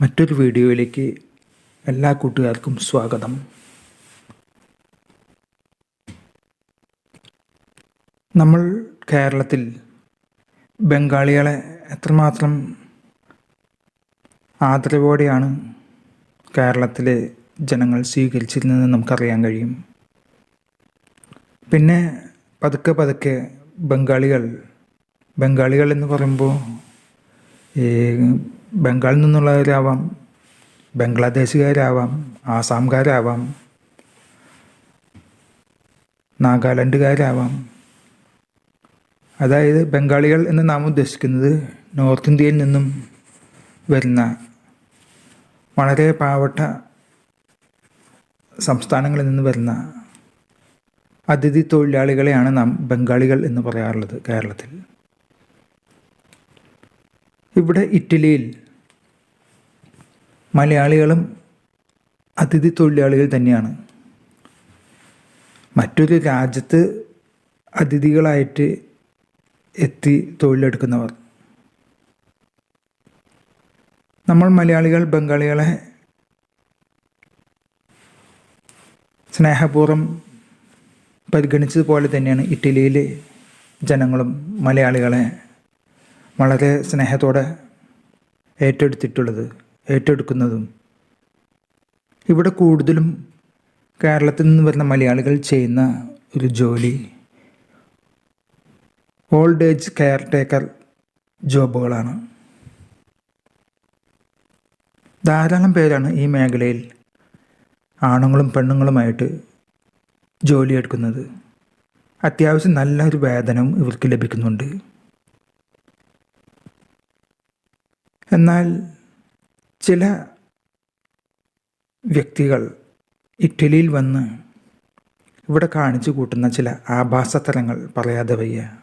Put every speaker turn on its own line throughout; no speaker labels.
മറ്റൊരു വീഡിയോയിലേക്ക് എല്ലാ കൂട്ടുകാർക്കും സ്വാഗതം. നമ്മൾ കേരളത്തിൽ ബംഗാളികളെ എത്രമാത്രം ആദരവോടെയാണ് കേരളത്തിലെ ജനങ്ങൾ സ്വീകരിച്ചിരുന്നതെന്ന് നമുക്കറിയാൻ കഴിയും. പിന്നെ പതുക്കെ പതുക്കെ ബംഗാളികൾ ബംഗാളികൾ എന്ന് പറയുമ്പോൾ ബംഗാളിൽ നിന്നുള്ളവരാവാം ബംഗ്ലാദേശുകാരാവാം ആസാംകാരാവാം നാഗാലാൻഡുകാരാവാം. അതായത് ബംഗാളികൾ എന്ന് നാം ഉദ്ദേശിക്കുന്നത് നോർത്ത് ഇന്ത്യയിൽ നിന്നും വരുന്ന വളരെ പാവപ്പെട്ട സംസ്ഥാനങ്ങളിൽ നിന്ന് വരുന്ന അതിഥി തൊഴിലാളികളെയാണ് നാം ബംഗാളികൾ എന്ന് പറയാറുള്ളത് കേരളത്തിൽ. ഇവിടെ ഇറ്റലിയിൽ മലയാളികളും അതിഥി തൊഴിലാളികൾ തന്നെയാണ്. മറ്റൊരു രാജ്യത്ത് അതിഥികളായിട്ട് എത്തി തൊഴിലെടുക്കുന്നവർ. നമ്മൾ മലയാളികൾ ബംഗാളികളെ സ്നേഹപൂർവം പരിഗണിച്ചതുപോലെ തന്നെയാണ് ഇറ്റലിയിലെ ജനങ്ങളും മലയാളികളെ വളരെ സ്നേഹത്തോടെ ഏറ്റെടുത്തിട്ടുള്ളത്. ഏറ്റെടുക്കുന്നതും. ഇവിടെ കൂടുതലും കേരളത്തിൽ നിന്ന് വരുന്ന മലയാളികൾ ചെയ്യുന്ന ഒരു ജോലി. ഓൾഡ് ഏജ് കെയർ ടേക്കർ ജോബുകളാണ്. ധാരാളം പേരാണ് ഈ മേഖലയിൽ ആണുങ്ങളും പെണ്ണുങ്ങളുമായിട്ട് ജോലിയെടുക്കുന്നത്. അത്യാവശ്യം നല്ലൊരു വേതനം ഇവർക്ക് ലഭിക്കുന്നുണ്ട്. എന്നാൽ ചില വ്യക്തികൾ ഇറ്റലിയിൽ വന്ന് ഇവിടെ കാണിച്ചു കൂട്ടുന്ന ചില ആഭാസതലങ്ങൾ പറയാതെ വയ്യ.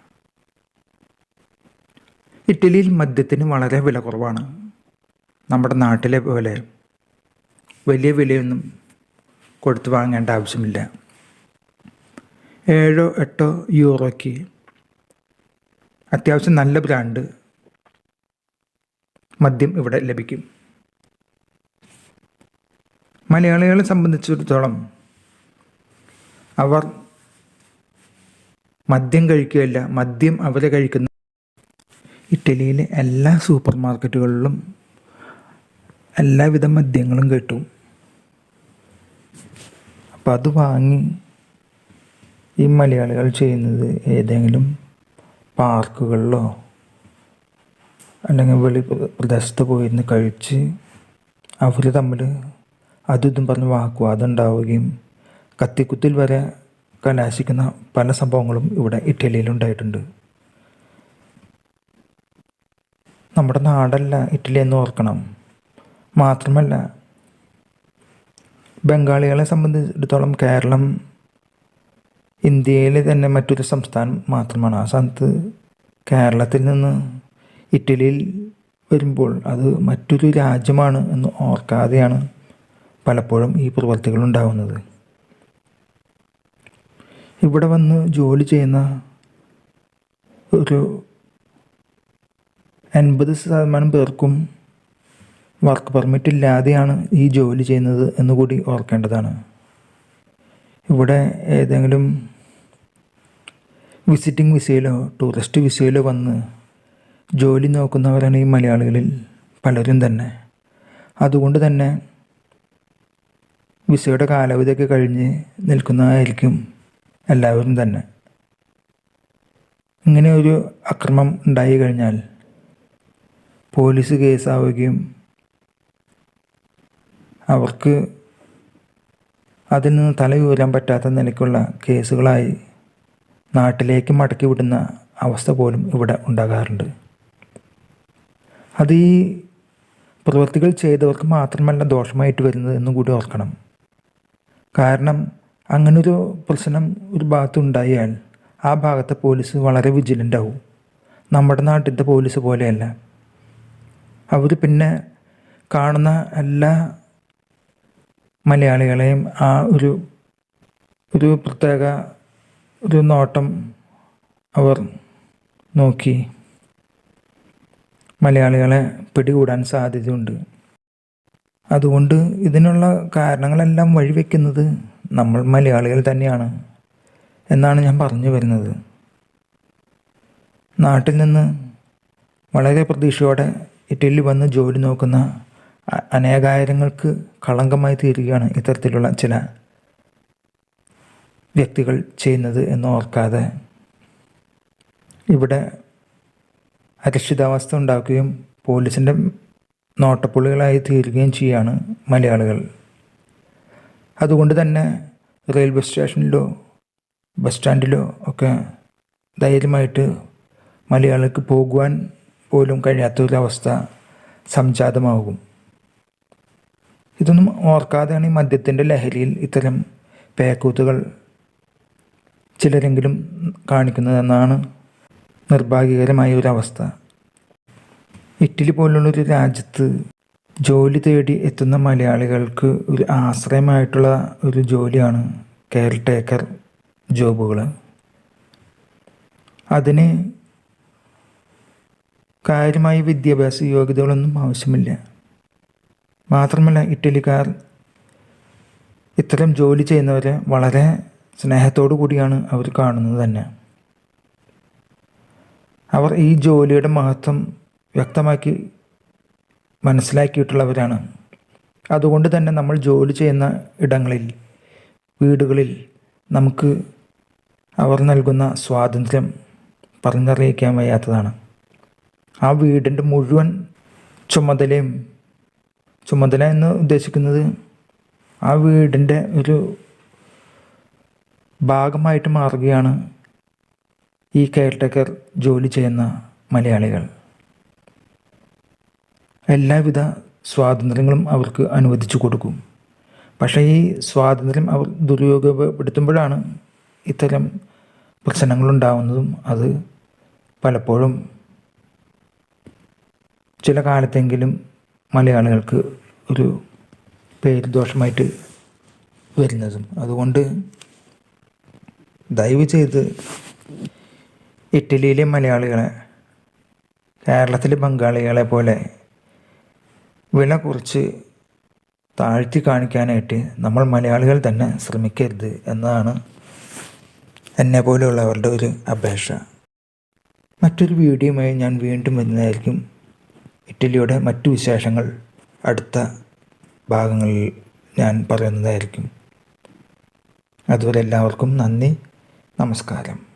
ഇറ്റലിയിൽ മദ്യത്തിന് വളരെ വില കുറവാണ്. നമ്മുടെ നാട്ടിലെ പോലെ വലിയ വിലയൊന്നും കൊടുത്തു വാങ്ങേണ്ട ആവശ്യമില്ല. ഏഴോ എട്ടോ യൂറോയ്ക്ക് അത്യാവശ്യം നല്ല ബ്രാൻഡ് മദ്യം ഇവിടെ ലഭിക്കും. മലയാളികളെ സംബന്ധിച്ചിടത്തോളം അവർ മദ്യം കഴിക്കുകയല്ല മദ്യം അവരെ കഴിക്കുന്ന ഇറ്റലിയിലെ എല്ലാ സൂപ്പർ മാർക്കറ്റുകളിലും എല്ലാവിധ മദ്യങ്ങളും കിട്ടും. അപ്പം അത് വാങ്ങി ഈ മലയാളികൾ ചെയ്യുന്നത് ഏതെങ്കിലും പാർക്കുകളിലോ അല്ലെങ്കിൽ വെളി പ്രദേശത്ത് പോയിരുന്ന് കഴിച്ച് അവർ തമ്മിൽ അതും പറഞ്ഞ് വാക്കുവാദം ഉണ്ടാവുകയും കത്തിക്കുത്തിൽ വരെ കനാശിക്കുന്ന പല സംഭവങ്ങളും ഇവിടെ ഇറ്റലിയിൽ ഉണ്ടായിട്ടുണ്ട്. നമ്മുടെ നാടല്ല ഇറ്റലി എന്ന് ഓർക്കണം. മാത്രമല്ല ബംഗാളികളെ സംബന്ധിച്ചിടത്തോളം കേരളം ഇന്ത്യയിലെ തന്നെ മറ്റൊരു സംസ്ഥാനം മാത്രമാണ്. ആ സ്ഥാനത്ത് കേരളത്തിൽ നിന്ന് ഇറ്റലിയിൽ വരുമ്പോൾ അത് മറ്റൊരു രാജ്യമാണ് എന്ന് ഓർക്കാതെയാണ് പലപ്പോഴും ഈ പ്രവൃത്തികൾ ഉണ്ടാകുന്നത് ഇവിടെ വന്ന് ജോലി ചെയ്യുന്ന ഒരു എൺപത് ശതമാനം പേർക്കും വർക്ക് പെർമിറ്റ് ഇല്ലാതെയാണ് ഈ ജോലി ചെയ്യുന്നത് എന്നുകൂടി ഓർക്കേണ്ടതാണ്. ഇവിടെ ഏതെങ്കിലും വിസിറ്റിംഗ് വിസയിലോ ടൂറിസ്റ്റ് വിസയിലോ വന്ന് ജോലി നോക്കുന്നവരാണ് ഈ മലയാളികളിൽ പലരും തന്നെ. അതുകൊണ്ട് തന്നെ വിസയുടെ കാലാവധിയൊക്കെ കഴിഞ്ഞ് നിൽക്കുന്നതായിരിക്കും എല്ലാവരും തന്നെ. ഇങ്ങനെ ഒരു അക്രമം ഉണ്ടായി കഴിഞ്ഞാൽ പോലീസ് കേസാവുകയും അവർക്ക് അതിൽ നിന്ന് തലയൂരാൻ പറ്റാത്ത നിലയ്ക്കുള്ള കേസുകളായി നാട്ടിലേക്ക് മടക്കി വിടുന്ന അവസ്ഥ പോലും ഇവിടെ ഉണ്ടാകാറുണ്ട്. അത് ഈ പ്രവൃത്തികൾ ചെയ്തവർക്ക് മാത്രമല്ല ദോഷമായിട്ട് വരുന്നത് എന്നും കൂടി ഓർക്കണം. കാരണം അങ്ങനൊരു പ്രശ്നം ഒരു ഭാഗത്ത് ഉണ്ടായാൽ ആ ഭാഗത്തെ പോലീസ് വളരെ വിജിലന്റ് ആവും നമ്മുടെ നാട്ടിലത്തെ പോലീസ് പോലെയല്ല. അവർ പിന്നെ കാണുന്ന എല്ലാ മലയാളികളെയും ആ ഒരു ഒരു പ്രത്യേക ഒരു നോട്ടം അവർ നോക്കി മലയാളികളെ പിടികൂടാൻ സാധ്യതയുണ്ട്. അതുകൊണ്ട് ഇതിനുള്ള കാരണങ്ങളെല്ലാം വഴിവെക്കുന്നത് നമ്മൾ മലയാളികൾ തന്നെയാണ് എന്നാണ് ഞാൻ പറഞ്ഞു വരുന്നത്. നാട്ടിൽ നിന്ന് വളരെ പ്രതീക്ഷയോടെ ഇറ്റലി വന്ന് ജോലി നോക്കുന്ന അനേകായിരങ്ങൾക്ക് കളങ്കമായി തീരുകയാണ് ഇത്തരത്തിലുള്ള ചില വ്യക്തികൾ ചെയ്യുന്നത് എന്ന് ഓർക്കാതെ ഇവിടെ അരക്ഷിതാവസ്ഥ ഉണ്ടാക്കുകയും പോലീസിന്റെ നോട്ടപ്പുള്ളികളായി തീരുകയും ചെയ്യുകയാണ് മലയാളികൾ. അതുകൊണ്ട് തന്നെ റെയിൽവേ സ്റ്റേഷനിലോ ബസ് സ്റ്റാൻഡിലോ ഒക്കെ ധൈര്യമായിട്ട് മലയാളികൾക്ക് പോകുവാൻ പോലും കഴിയാത്തൊരവസ്ഥ സംജാതമാകും. ഇതൊന്നും ഓർക്കാതെയാണ് ഈ മദ്യത്തിന്റെ ലഹരിയിൽ ഇത്തരം പേക്കൂത്തുകൾ ചിലരെങ്കിലും കാണിക്കുന്നതെന്നാണ് നിർഭാഗ്യകരമായ ഒരവസ്ഥ. ഇറ്റലി പോലുള്ളൊരു രാജ്യത്ത് ജോലി തേടി എത്തുന്ന മലയാളികൾക്ക് ഒരു ആശ്രയമായിട്ടുള്ള ഒരു ജോലിയാണ് കെയർ ടേക്കർ ജോബുകൾ അതിന് കാര്യമായ വിദ്യാഭ്യാസ യോഗ്യതകളൊന്നും ആവശ്യമില്ല. മാത്രമല്ല ഇറ്റലിക്കാർ ഇത്തരം ജോലി ചെയ്യുന്നവരെ വളരെ സ്നേഹത്തോടു കൂടിയാണ് അവർ കാണുന്നത് തന്നെ. അവർ ഈ ജോലിയുടെ മഹത്വം വ്യക്തമാക്കി മനസ്സിലാക്കിയിട്ടുള്ളവരാണ്. അതുകൊണ്ട് തന്നെ നമ്മൾ ജോലി ചെയ്യുന്ന ഇടങ്ങളിൽ വീടുകളിൽ നമുക്ക് അവർ നൽകുന്ന സ്വാതന്ത്ര്യം പറഞ്ഞറിയിക്കാൻ വയ്യാത്തതാണ്. ആ വീടിന്റെ മുഴുവൻ ചുമതലയും ചുമതല എന്ന് ഉദ്ദേശിക്കുന്നത് ആ വീടിന്റെ ഒരു ഭാഗമായിട്ട് മാറുകയാണ് ഈ കെയർ ടേക്കർ ജോലി ചെയ്യുന്ന മലയാളികൾ. എല്ലാവിധ സ്വാതന്ത്ര്യങ്ങളും അവർക്ക് അനുവദിച്ചു കൊടുക്കും. പക്ഷേ ഈ സ്വാതന്ത്ര്യം അവർ ദുരുപയോഗപ്പെടുത്തുമ്പോഴാണ് ഇത്തരം പ്രശ്നങ്ങളുണ്ടാവുന്നതും അത് പലപ്പോഴും ചില കാലത്തെങ്കിലും മലയാളികൾക്ക് ഒരു പേര് ദോഷമായിട്ട് വരുന്നതും. അതുകൊണ്ട് ദയവ് ചെയ്ത് ഇറ്റലിയിലെ മലയാളികളെ കേരളത്തിലെ ബംഗാളികളെ പോലെ വില കുറച്ച് താഴ്ത്തി കാണിക്കാനായിട്ട് നമ്മൾ മലയാളികൾ തന്നെ ശ്രമിക്കരുത് എന്നതാണ് എന്നെ പോലെയുള്ളവരുടെ ഒരു അപേക്ഷ. മറ്റൊരു വീഡിയോയുമായി ഞാൻ വീണ്ടും വരുന്നതായിരിക്കും. ഇറ്റലിയുടെ മറ്റു വിശേഷങ്ങൾ അടുത്ത ഭാഗങ്ങളിൽ ഞാൻ പറയുന്നതായിരിക്കും. അതുവരെ എല്ലാവർക്കും നന്ദി നമസ്കാരം.